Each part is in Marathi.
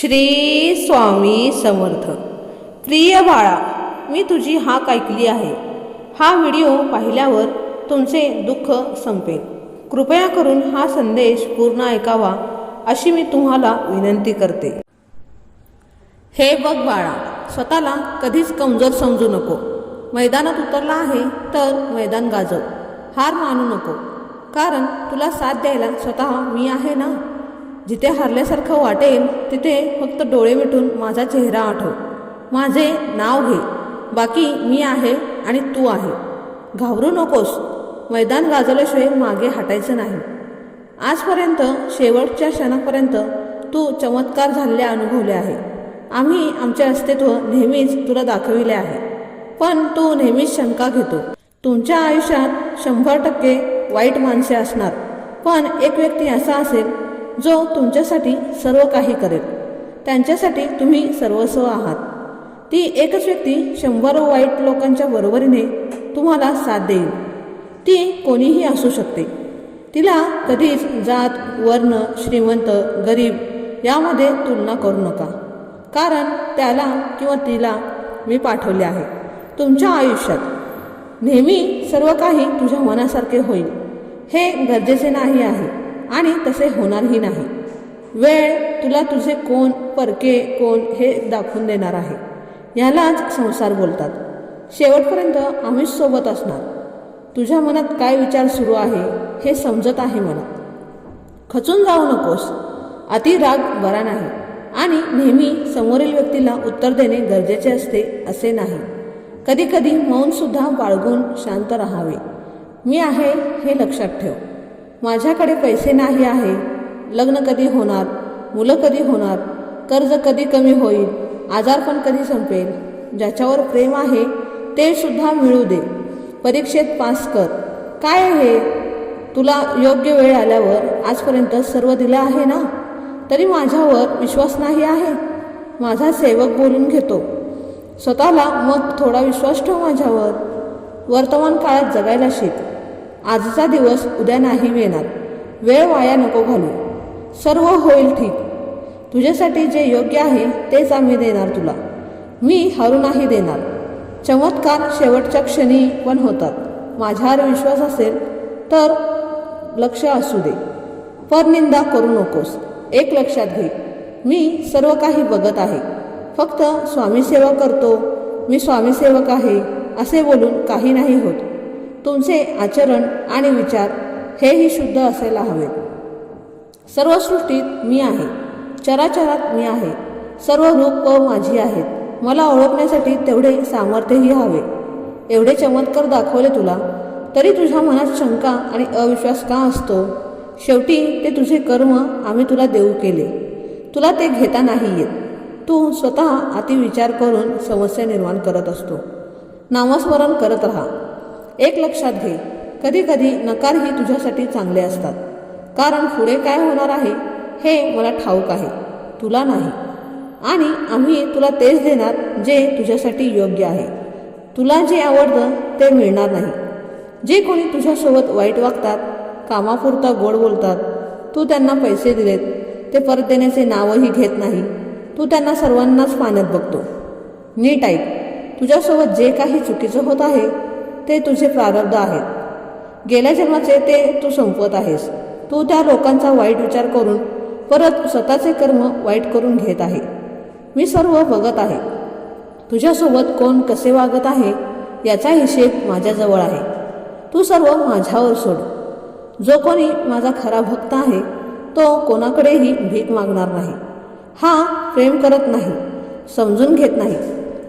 श्री स्वामी समर्थ. प्रिय बाळा मी तुझी हाक ऐकली आहे. हा व्हिडिओ पाहिल्यावर तुमचे दुःख संपेल. कृपया करून हा संदेश पूर्ण ऐकावा अशी मी तुम्हाला विनंती करते. हे बघ बाळा स्वतःला कधीच कमजोर समजू नको. मैदानात उतरला आहे तर मैदान गाजव. हार मानू नको. कारण तुला साथ द्यायला स्वतः मी आहे ना? जिथे हरल्यासारखं वाटेल तिथे फक्त डोळे मिटून माझा चेहरा आठव. माझे नाव घे. बाकी मी आहे आणि तू आहे. घाबरू नकोस. मैदान गाजवल्याशिवाय मागे हटायचं नाही. आजपर्यंत शेवटच्या क्षणापर्यंत तू चमत्कार झालेले अनुभवले आहे. आम्ही आमचे अस्तित्व नेहमीच तुला दाखविले आहे. पण तू नेहमीच शंका घेतो. तुमच्या आयुष्यात शंभर टक्के वाईट माणसे असणार. पण एक व्यक्ती असा असेल जो तुमच्यासाठी सर्व काही करेल. त्यांच्यासाठी तुम्ही सर्वस्व आहात. ती एकच व्यक्ती शंभर वाईट लोकांच्या बरोबरीने तुम्हाला साथ देईल. ती कोणीही असू शकते. तिला कधीच जात वर्ण श्रीमंत गरीब यामध्ये तुलना करू नका. कारण त्याला किंवा तिला मी पाठवले आहे. तुमच्या आयुष्यात. नेहमी सर्व काही तुझ्या मनासारखे होईल. हे गरजेचे नाही आहे. आणि तसे होणारही नाही. वेळ तुला तुझे कोण परके कोण हे दाखवून देणार आहे. यालाच संसार बोलतात. शेवटपर्यंत आम्हीच सोबत असणार. तुझ्या मनात काय विचार सुरू आहे हे समजत आहे मला. खचून जाऊ नकोस. अति राग बरा नाही. आणि नेहमी समोरील व्यक्तीला उत्तर देणे गरजेचे असते असे नाही. कधीकधी मौनसुद्धा बाळगून शांत राहावे. मी आहे हे लक्षात ठेव. माझ्याकडे पैसे नाही आहे. लग्न कधी होणार? मुलं कधी होणार? कर्ज कधी कमी होईल? आजारपण कधी संपेल? ज्याच्यावर प्रेम आहे ते सुद्धा मिळू दे. परीक्षेत पास कर. काय हे तुला योग्य वेळ आल्यावर आजपर्यंत सर्व दिलं आहे ना? तरी माझ्यावर विश्वास नाही आहे. माझा सेवक बोलून घेतो. स्वतःला मग थोडा विश्वास ठेव माझ्यावर. वर्तमान काळात जगायला शिक. आजचा दिवस उद्या नाही येणार वेळ वाया नको घालू. सर्व होईल ठीक. तुझ्यासाठी जे योग्य आहे तेच आम्ही देणार तुला. मी हरू नाही देणार. चमत्कार शेवटच्या क्षणी पण होतात. माझ्यावर विश्वास असेल तर लक्ष असू दे. परनिंदा करू नकोस. एक लक्षात घे. मी सर्व काही बघत आहे. फक्त स्वामीसेवा करतो. मी स्वामीसेवक आहे असे बोलून काही नाही होत. तुमचे आचरण आणि विचार हेही शुद्ध असायला हवेत. सर्व सृष्टीत मी आहे. चराचरात मी आहे. सर्व रूप माझी आहेत. मला ओळखण्यासाठी तेवढे सामर्थ्यही हवे. एवढे चमत्कार दाखवले तुला तरी तुझ्या मनात शंका आणि अविश्वास का असतो? शेवटी ते तुझे कर्म आम्ही तुला देऊ केले. तुला ते घेता नाही येत. तू स्वतः अतिविचार करून समस्या निर्माण करत असतो. नामस्मरण करत राहा. एक लक्षात घे कधी कधी नकारही तुझ्यासाठी चांगले असतात. कारण पुढे काय होणार आहे हे मला ठाऊक आहे तुला नाही. आणि आम्ही तुला तेच देणार जे तुझ्यासाठी योग्य आहे. तुला जे आवडतं ते मिळणार नाही. जे कोणी तुझ्यासोबत वाईट वागतात कामापुरता गोड बोलतात तू त्यांना पैसे दिलेत ते परत देण्याचे नावही घेत नाही तू त्यांना सर्वांनाच पाण्यात बघतो. नीट ऐक तुझ्यासोबत जे काही चुकीचं होत आहे ते तुझे प्रारब्ध आहेत. गेल्या जन्माचे ते तू संपवत आहेस. तू त्या लोकांचा वाईट विचार करून परत स्वतःचे कर्म वाईट करून घेत आहे. मी सर्व बघत आहे. तुझ्यासोबत कोण कसे वागत आहे याचा हिशेब माझ्याजवळ आहे. तू सर्व माझ्यावर सोड. जो कोणी माझा खरा भक्त आहे तो कोणाकडेही भीक मागणार नाही. हा प्रेम करत नाही समजून घेत नाही.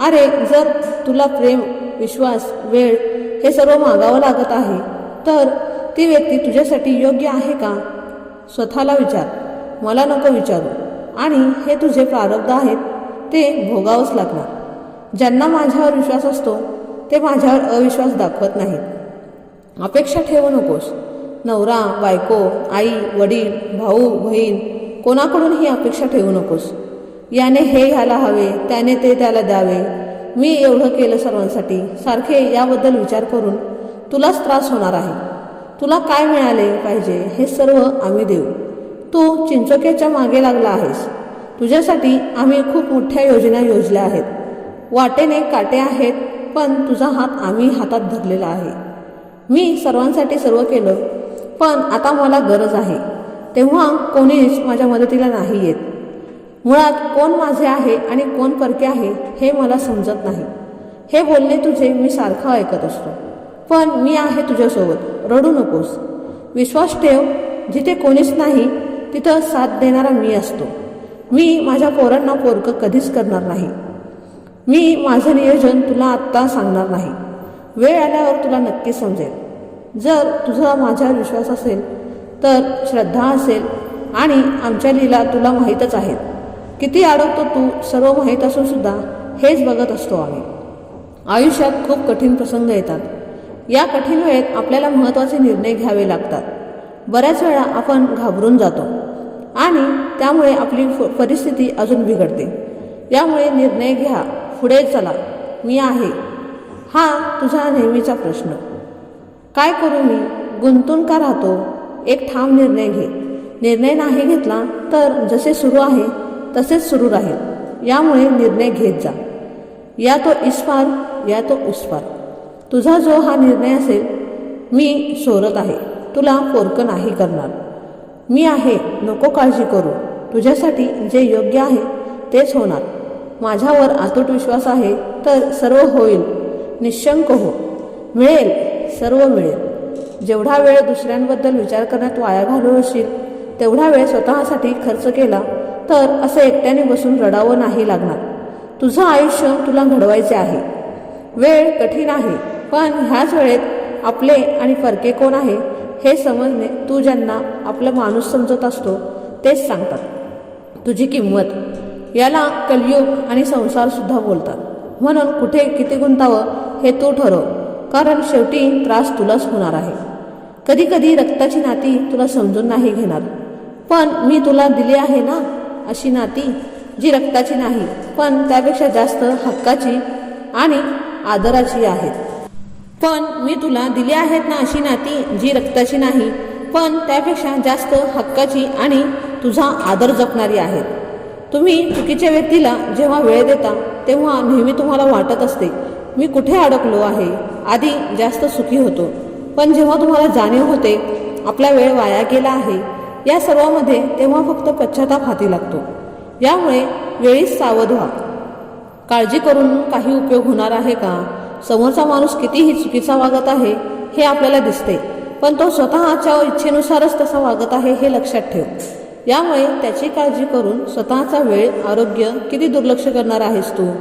अरे जर तुला प्रेम विश्वास वेळ हे सर्व मागावं लागत आहे. तर ती व्यक्ती तुझ्यासाठी योग्य आहे का? स्वतःला विचार. मला नको विचारू. आणि हे तुझे प्रारब्ध आहेत ते भोगावंच लागणार. ज्यांना माझ्यावर विश्वास असतो ते माझ्यावर अविश्वास दाखवत नाहीत. अपेक्षा ठेवू नकोस. नवरा बायको आई वडील भाऊ बहीण कोणाकडून ही अपेक्षा ठेवू नकोस? याने हे घ्यायला हवे त्याने ते त्याला द्यावे. मी एवढं केलं सर्वांसाठी. सारखे याबद्दल विचार करून तुलाच त्रास होणार आहे. तुला काय मिळाले पाहिजे हे सर्व आम्ही देऊ. तू चिंचोक्याच्या मागे लागला आहेस. तुझ्यासाठी आम्ही खूप मोठ्या योजना योजल्या आहेत. वाटेने काटे आहेत पण तुझा हात आम्ही हातात धरलेला आहे. मी सर्वांसाठी सर्व केलं पण आता मला गरज आहे. तेव्हा कोणीच माझ्या मदतीला नाही येत. मुळात कोण माझे आहे आणि कोण परके आहे हे मला समजत नाही. हे बोलणे तुझे मी सारखं ऐकत असतो. पण मी आहे तुझ्यासोबत रडू नकोस. विश्वास ठेव जिथे कोणीच नाही तिथं साथ देणारा मी असतो. मी माझ्या पोरांना पोरकं कधीच करणार नाही. मी माझं नियोजन तुला आत्ता सांगणार नाही. वेळ आल्यावर तुला नक्की समजेल. जर तुझा माझ्यावर विश्वास असेल तर श्रद्धा असेल आणि आमच्या लीला तुला माहीतच आहेत. किती अडकतो तू सर्व माहीत असून सुद्धा हेच बघत असतो आम्ही. आयुष्यात खूप कठीण प्रसंग येतात. या कठीण वेळेत आपल्याला महत्त्वाचे निर्णय घ्यावे लागतात. बऱ्याच वेळा आपण घाबरून जातो आणि त्यामुळे आपली परिस्थिती अजून बिघडते. यामुळे निर्णय घ्या. पुढे चला. मी आहे. हा तुझा नेहमीचा प्रश्न. काय करू मी? गुंतून का राहतो? एक ठाम निर्णय घे. निर्णय नाही घेतला तर जसे सुरू आहे तसेच सुरू राहील. यामुळे निर्णय घेत जा. या तो इस्पार या तो उस्पार तुझा जो हा निर्णय असेल मी सोरत आहे. तुला पोरकं नाही करणार. मी आहे नको काळजी करू. तुझ्यासाठी जे योग्य आहे तेच होणार. माझ्यावर अतूट विश्वास आहे तर सर्व होईल. निशंक हो. मिळेल सर्व मिळेल. जेवढा वेळ दुसऱ्यांबद्दल विचार करण्यात वाया घालवशील तेवढा वेळ स्वतःसाठी खर्च केला तर असं एकट्याने बसून रडावं नाही लागणार. तुझं आयुष्य तुला घडवायचे आहे. वेळ कठीण आहे पण ह्याच वेळेत आपले आणि फरके कोण आहे हे समजणे तू ज्यांना आपला माणूस समजत असतो तेच सांगतात. तुझी किंमत. याला कलयुग आणि संसारसुद्धा बोलतात. म्हणून कुठे किती गुंतावं हे तू ठरव कारण शेवटी त्रास तुलाच होणार आहे. कधी कधी रक्ताची नाती तुला समजून नाही घेणार. पण मी तुला दिली आहे ना? अशी नाती जी रक्ताची नाही पण त्यापेक्षा जास्त हक्काची आणि आदराची आहेत. पण मी तुला दिली आहेत ना अशी नाती जी रक्ताची नाही पण त्यापेक्षा जास्त हक्काची आणि तुझा आदर जपणारी आहेत. तुम्ही चुकीच्या व्यक्तीला जेव्हा वेळ देता तेव्हा नेहमी तुम्हाला वाटत असते मी कुठे अडकलो आहे? आधी जास्त सुखी होतो. पण जेव्हा तुम्हाला जाणीव होते आपला वेळ वाया गेला आहे या सर्वामध्ये तेव्हा फक्त पश्चाताप हाती लागतो. यामुळे वेळीच सावध व्हा. काळजी करून काही उपयोग होणार आहे का? समोरचा माणूस कितीही चुकीचा वागत आहे हे आपल्याला दिसते. पण तो स्वतःच्या इच्छेनुसारच तसा वागत आहे हे लक्षात ठेव. यामुळे त्याची काळजी करून स्वतःचा वेळ आरोग्य किती दुर्लक्ष करणार आहेस तू?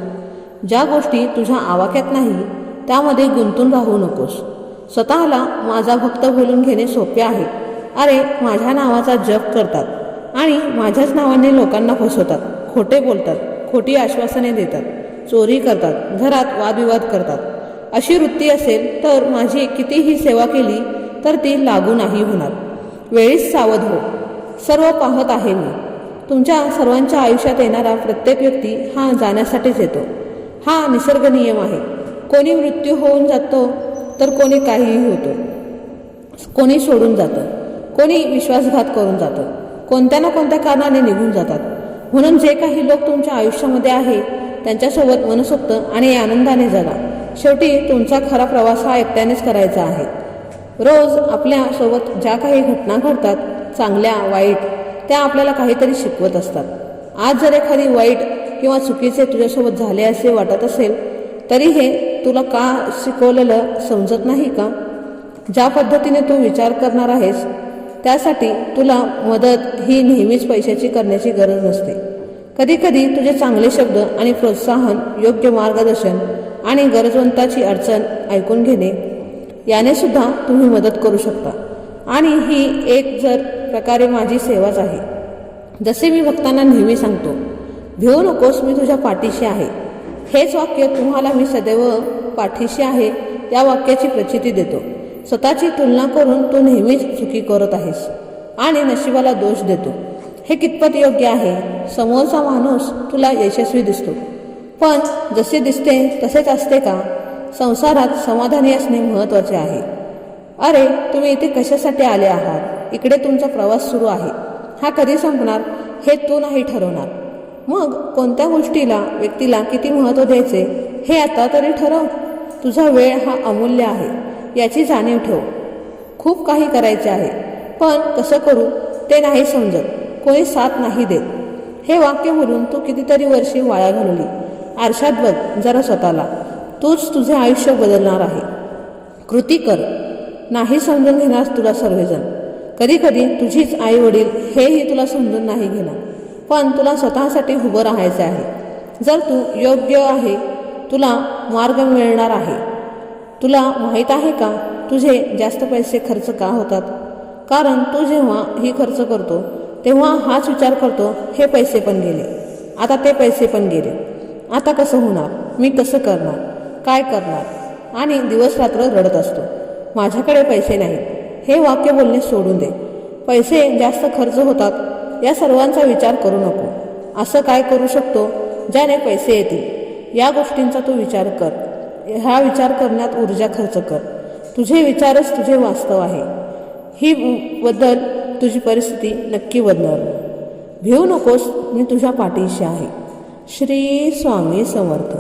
ज्या गोष्टी तुझ्या आवाक्यात नाही त्यामध्ये गुंतून राहू नकोस. स्वतःला माझा भक्त बोलून घेणे सोपे आहे. अरे माझ्या नावाचा जप करतात आणि माझ्याच नावाने लोकांना फसवतात. खोटे बोलतात खोटी आश्वासने देतात चोरी करतात घरात वादविवाद करतात. अशी वृत्ती असेल तर माझी कितीही सेवा केली तर ती लागू नाही होणार. वेळीच सावध हो. सर्व पाहत आहे मी. तुमच्या सर्वांच्या आयुष्यात येणारा प्रत्येक व्यक्ती हा जाण्यासाठीच येतो. हा निसर्ग नियम आहे. कोणी मृत्यू होऊन जातो तर कोणी काहीही होतो. कोणी सोडून जातं. कोणी विश्वासघात करून जातं. कोणत्या ना कोणत्या कारणाने निघून जातात. म्हणून जे काही लोक तुमच्या आयुष्यामध्ये आहे त्यांच्यासोबत मनसोक्त आणि आनंदाने जगा. शेवटी तुमचा खरा प्रवास हा एकट्यानेच करायचा आहे. रोज आपल्यासोबत ज्या काही घटना घडतात चांगल्या वाईट त्या आपल्याला काहीतरी शिकवत असतात. आज जर एखादी वाईट किंवा चुकीचे तुझ्यासोबत झाले असे वाटत असेल तरी हे तुला का शिकवलेलं समजत नाही का? ज्या पद्धतीने तू विचार करणार आहेस त्यासाठी तुला मदत ही नेहमीच पैशाची करण्याची गरज नसते. कधीकधी तुझे चांगले शब्द आणि प्रोत्साहन योग्य मार्गदर्शन आणि गरजवंताची अडचण ऐकून घेणे याने सुद्धा तुम्ही मदत करू शकता. आणि ही एक जर प्रकारे माझी सेवाच आहे. जसे मी भक्तांना नेहमी सांगतो भिवू नकोस मी तुझ्या पाठीशी आहे. हेच वाक्य तुम्हाला मी सदैव पाठीशी आहे या वाक्याची प्रचिती देतो. स्वतःची तुलना करून तू नेहमीच चुकी करत आहेस आणि नशिबाला दोष देतो. हे कितपत योग्य आहे? समोरचा माणूस तुला यशस्वी दिसतो. पण जसे दिसते तसेच असते का? संसारात समाधानी असणे महत्त्वाचे आहे. अरे तुम्ही इथे कशासाठी आले आहात? इकडे तुमचा प्रवास सुरू आहे. हा कधी संपणार? हे तू नाही ठरवणार. मग कोणत्या गोष्टीला व्यक्तीला किती महत्त्व द्यायचे? हे आता तरी ठरव. तुझा वेळ हा अमूल्य आहे. याची जाणीव ठेव. खूप काही करायचे आहे पण कसं करू ते नाही समजत. कोणी साथ नाही देत. हे वाक्य बोलून तू कितीतरी वर्षे वाया घालवली. आरशात बघ जरा स्वतःला. तूच तुझे आयुष्य बदलणार आहे. कृती कर. नाही समजून घेणार तुला सर्वजण. कधी कधी तुझीच आई वडील हेही तुला समजून नाही घेणार. पण तुला स्वतःसाठी उभं राहायचं आहे. जर तू योग्य आहे तुला मार्ग मिळणार आहे. तुला माहीत आहे का? तुझे जास्त पैसे खर्च का होतात? कारण तू जेव्हा ही खर्च करतो तेव्हा हाच विचार करतो हे पैसे पण गेले. आता ते पैसे पण गेले. आता कसं होणार? मी कसं करणार? काय करणार? आणि दिवस रात्र रडत असतो. माझ्याकडे पैसे नाहीत. हे वाक्य बोलणे सोडून दे. पैसे जास्त खर्च होतात या सर्वांचा विचार करू नको. असं काय करू शकतो ज्याने पैसे येतील? या गोष्टींचा तू विचार कर. हा विचार करण्यात ऊर्जा खर्च कर. तुझे विचारच तुझे वास्तव आहे. ही बदल तुझी परिस्थिती नक्की बदलणार भिवू नकोस मी तुझ्या पाठीशी आहे. श्री स्वामी समर्थ.